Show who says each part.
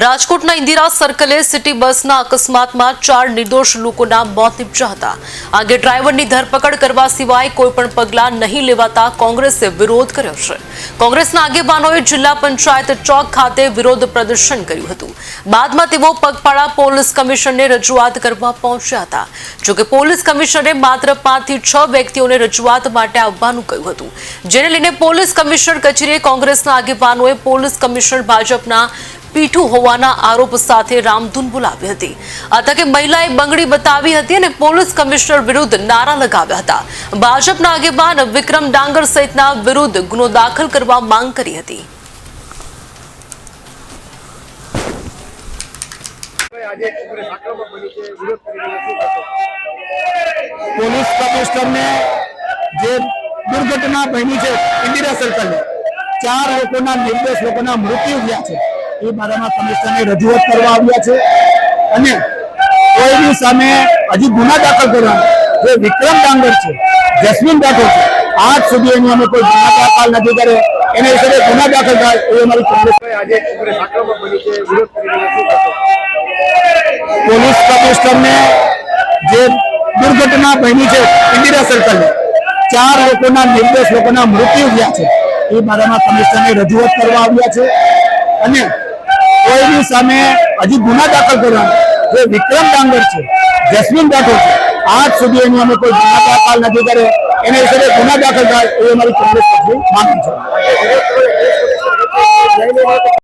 Speaker 1: રાજકોટના ઇન્દિરા સર્કલે સિટી બસના અકસ્માતમાં ચાર નિર્દોષ લોકોના મોત નીપજ્યા હતા. આગે ડ્રાઈવરની ધરપકડ કરવા સિવાય કોઈ પણ પગલાં નહીં લેવાતા કોંગ્રેસે વિરોધ કર્યો છે. કોંગ્રેસના આગેવાનોએ જિલ્લા પંચાયત ચોક ખાતે વિરોધ પ્રદર્શન કર્યું હતું. બાદમાં તેઓ પગપાળા પોલીસ કમિશનને રજૂઆત કરવા પહોંચ્યા હતા. જોકે પોલીસ કમિશનરે માત્ર પાંચથી છ વ્યક્તિઓને રજૂઆત માટે આવવાનું કહ્યું હતું. જેને લઈને પોલીસ કમિશનર કચેરીએ કોંગ્રેસના આગેવાનોએ પોલીસ કમિશનર ભાજપના પીઠું હોવાના આરોપ સાથે રામધૂન બોલાવી હતી. આ તકે મહિલાએ બંગડી બતાવી હતી અને પોલીસ કમિશનર વિરુદ્ધ નારા લગાવ્યા હતા. ભાજપના આગેવાન વિક્રમ ડાંગર સહિતના વિરુદ્ધ ગુનો દાખલ કરવા માંગ કરી હતી?
Speaker 2: પોલીસ કમિશનરને જે દુર્ઘટના બની છે, ઇન્દિરા સર્કલ ચાર લોકોના નિર્દોષ લોકોના મૃત્યુ થયા છે. એ બારામાં કમિશનરને રજૂઆત કરવા આવ્યા છે. અને કોઈની સામે હજી ગુના દાખલ કરવા જે વિક્રમ ડાંગર છે જસ્મીન રાઠોડ છે આજ સુધી એની અમે કોઈ ગુના દાખલ નથી કરે એના હિસાબે ગુના દાખલ થાય એ અમારી કોંગ્રેસ? પોલીસ કમિશનરને જે દુર્ઘટના બની છે ઇન્દિરા સર્કલની ચાર લોકોના નિર્દોષ લોકોના મૃત્યુ થયા છે. એ બારામાં કમિશનરને રજૂઆત કરવા આવ્યા છે. અને કોઈની સામે હજી ગુના દાખલ કરવા જે વિક્રમ ડાંગર છે, જસ્મીન રાઠોડ છે. આજ સુધી એની અમે કોઈ ગુના દાખલ નથી કરે એના વિશે ગુના દાખલ થાય એ અમારી કોંગ્રેસ પક્ષની માંગ છે.